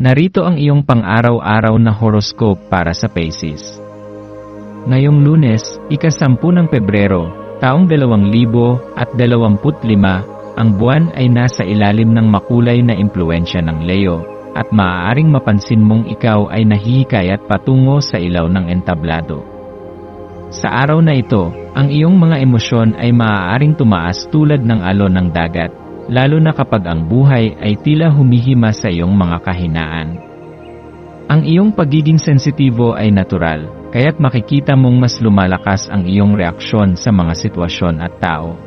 Narito ang iyong pang-araw-araw na horoscope para sa Pisces. Ngayong lunes, ikasampu ng Pebrero, taong 2025, ang buwan ay nasa ilalim ng makulay na impluensya ng Leo, at maaaring mapansin mong ikaw ay nahihikayat patungo sa ilaw ng entablado. Sa araw na ito, ang iyong mga emosyon ay maaaring tumaas tulad ng alon ng dagat, lalo na kapag ang buhay ay tila humihima sa iyong mga kahinaan. Ang iyong pagiging sensitibo ay natural, kaya't makikita mong mas lumalakas ang iyong reaksyon sa mga sitwasyon at tao.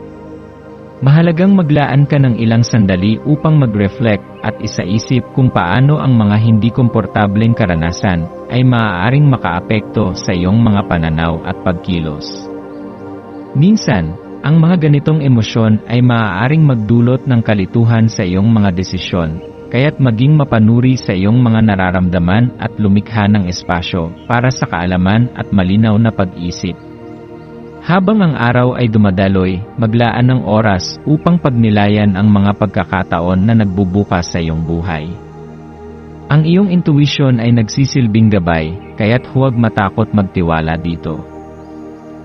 Mahalagang maglaan ka ng ilang sandali upang mag-reflect at isaisip kung paano ang mga hindi komportableng karanasan ay maaaring makaapekto sa iyong mga pananaw at pagkilos. Minsan, ang mga ganitong emosyon ay maaaring magdulot ng kalituhan sa iyong mga desisyon, kaya't maging mapanuri sa iyong mga nararamdaman at lumikha ng espasyo para sa kaalaman at malinaw na pag-isip. Habang ang araw ay dumadaloy, maglaan ng oras upang pagnilayan ang mga pagkakataon na nagbubukas sa iyong buhay. Ang iyong intuition ay nagsisilbing gabay, kaya't huwag matakot magtiwala dito.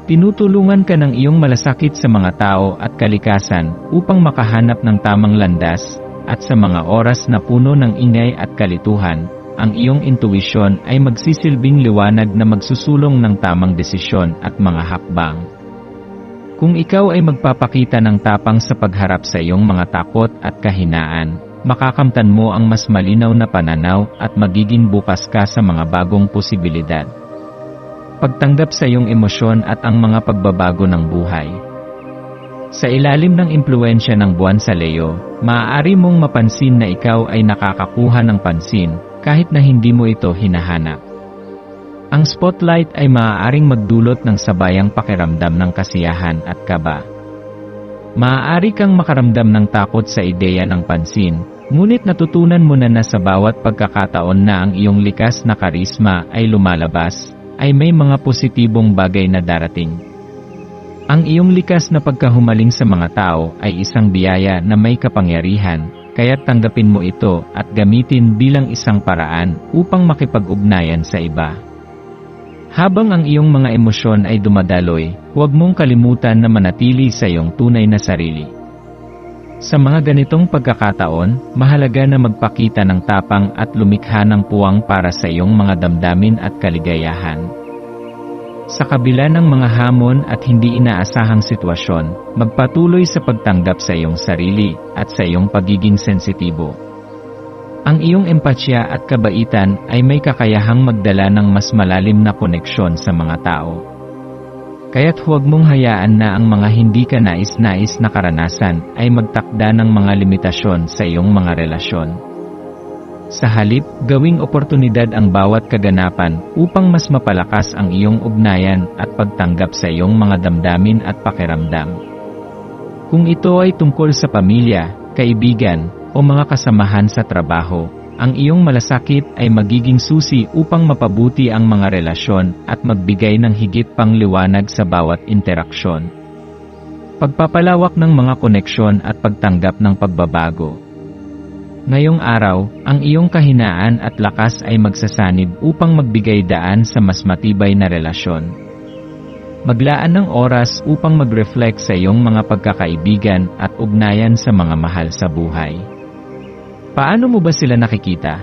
Tinutulungan ka ng iyong malasakit sa mga tao at kalikasan upang makahanap ng tamang landas, at sa mga oras na puno ng ingay at kalituhan, ang iyong intuisyon ay magsisilbing liwanag na magsusulong ng tamang desisyon at mga hakbang. Kung ikaw ay magpapakita ng tapang sa pagharap sa iyong mga takot at kahinaan, makakamtan mo ang mas malinaw na pananaw at magiging bukas ka sa mga bagong posibilidad pagtanggap sa iyong emosyon at ang mga pagbabago ng buhay. Sa ilalim ng impluensya ng buwan sa Leo, maaari mong mapansin na ikaw ay nakakakuha ng pansin kahit na hindi mo ito hinahanap. Ang spotlight ay maaaring magdulot ng sabayang pakiramdam ng kasiyahan at kaba. Maaari kang makaramdam ng takot sa ideya ng pansin, ngunit natutunan mo na na sa bawat pagkakataon na ang iyong likas na karisma ay lumalabas, ay may mga positibong bagay na darating. Ang iyong likas na pagkahumaling sa mga tao ay isang biyaya na may kapangyarihan, kaya tanggapin mo ito at gamitin bilang isang paraan upang makipag-ugnayan sa iba. Habang ang iyong mga emosyon ay dumadaloy, huwag mong kalimutan na manatili sa iyong tunay na sarili. Sa mga ganitong pagkakataon, mahalaga na magpakita ng tapang at lumikha ng puwang para sa iyong mga damdamin at kaligayahan. Sa kabila ng mga hamon at hindi inaasahang sitwasyon, magpatuloy sa pagtanggap sa iyong sarili at sa iyong pagiging sensitibo. Ang iyong empatya at kabaitan ay may kakayahang magdala ng mas malalim na koneksyon sa mga tao. Kaya't huwag mong hayaan na ang mga hindi ka nais-nais na karanasan ay magtakda ng mga limitasyon sa iyong mga relasyon. Sa halip, gawing oportunidad ang bawat kaganapan upang mas mapalakas ang iyong ugnayan at pagtanggap sa iyong mga damdamin at pakiramdam. Kung ito ay tungkol sa pamilya, kaibigan, o mga kasamahan sa trabaho, ang iyong malasakit ay magiging susi upang mapabuti ang mga relasyon at magbigay ng higit pang liwanag sa bawat interaksyon. Pagpapalawak ng mga koneksyon at pagtanggap ng pagbabago. Ngayong araw, ang iyong kahinaan at lakas ay magsasanib upang magbigay daan sa mas matibay na relasyon. Maglaan ng oras upang mag-reflect sa iyong mga pagkakaibigan at ugnayan sa mga mahal sa buhay. Paano mo ba sila nakikita?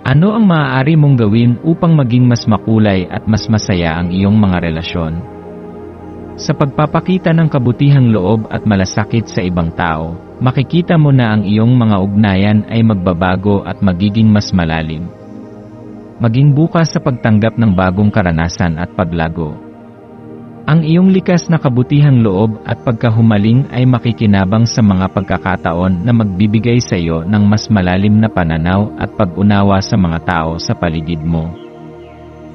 Ano ang maaari mong gawin upang maging mas makulay at mas masaya ang iyong mga relasyon? Sa pagpapakita ng kabutihang loob at malasakit sa ibang tao, makikita mo na ang iyong mga ugnayan ay magbabago at magiging mas malalim. Maging bukas sa pagtanggap ng bagong karanasan at paglago. Ang iyong likas na kabutihang loob at pagkahumaling ay makikinabang sa mga pagkakataon na magbibigay sa iyo ng mas malalim na pananaw at pag-unawa sa mga tao sa paligid mo.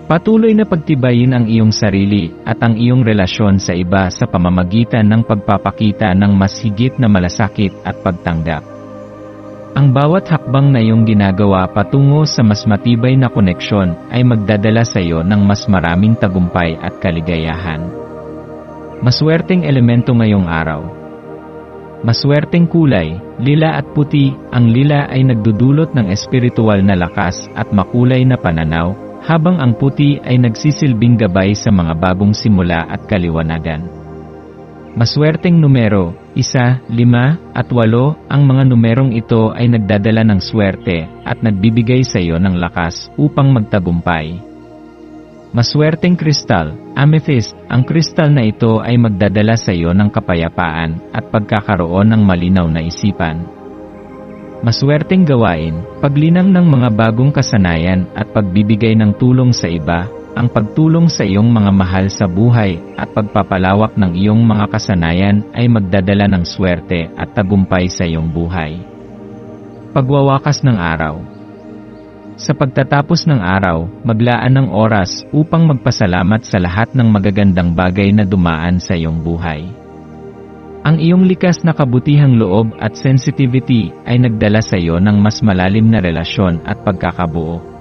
Patuloy na pagtibayin ang iyong sarili at ang iyong relasyon sa iba sa pamamagitan ng pagpapakita ng mas higit na malasakit at pagtanggap. Ang bawat hakbang na iyong ginagawa patungo sa mas matibay na koneksyon ay magdadala sa iyo ng mas maraming tagumpay at kaligayahan. Maswerteng elemento ngayong araw. Maswerteng kulay, lila at puti, ang lila ay nagdudulot ng espiritual na lakas at makulay na pananaw, habang ang puti ay nagsisilbing gabay sa mga bagong simula at kaliwanagan. Maswerteng numero, isa, lima, at walo, ang mga numerong ito ay nagdadala ng swerte at nagbibigay sa iyo ng lakas upang magtagumpay. Maswerteng kristal, amethyst, ang kristal na ito ay magdadala sa iyo ng kapayapaan at pagkakaroon ng malinaw na isipan. Maswerteng gawain, paglinang ng mga bagong kasanayan at pagbibigay ng tulong sa iba, ang pagtulong sa iyong mga mahal sa buhay at pagpapalawak ng iyong mga kasanayan ay magdadala ng swerte at tagumpay sa iyong buhay. Pagwawakas ng araw Sa pagtatapos ng araw, maglaan ng oras upang magpasalamat sa lahat ng magagandang bagay na dumaan sa iyong buhay. Ang iyong likas na kabutihang loob at sensitivity ay nagdala sa iyo ng mas malalim na relasyon at pagkakabuo.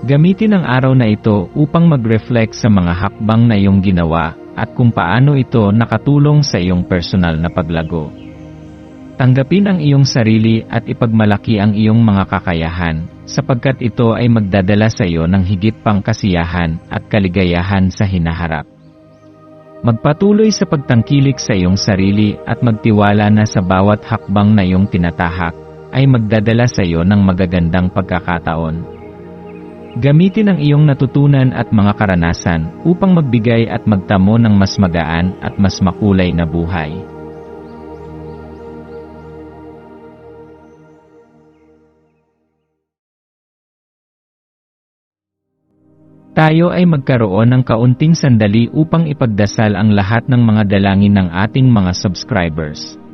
Gamitin ang araw na ito upang mag-reflect sa mga hakbang na iyong ginawa at kung paano ito nakatulong sa iyong personal na paglago. Tanggapin ang iyong sarili at ipagmalaki ang iyong mga kakayahan, sapagkat ito ay magdadala sa iyo ng higit pang kasiyahan at kaligayahan sa hinaharap. Magpatuloy sa pagtangkilik sa iyong sarili at magtiwala na sa bawat hakbang na iyong tinatahak, ay magdadala sa iyo ng magagandang pagkakataon. Gamitin ang iyong natutunan at mga karanasan upang magbigay at magtamo ng mas magaan at mas makulay na buhay. Tayo ay magkaroon ng kaunting sandali upang ipagdasal ang lahat ng mga dalangin ng ating mga subscribers,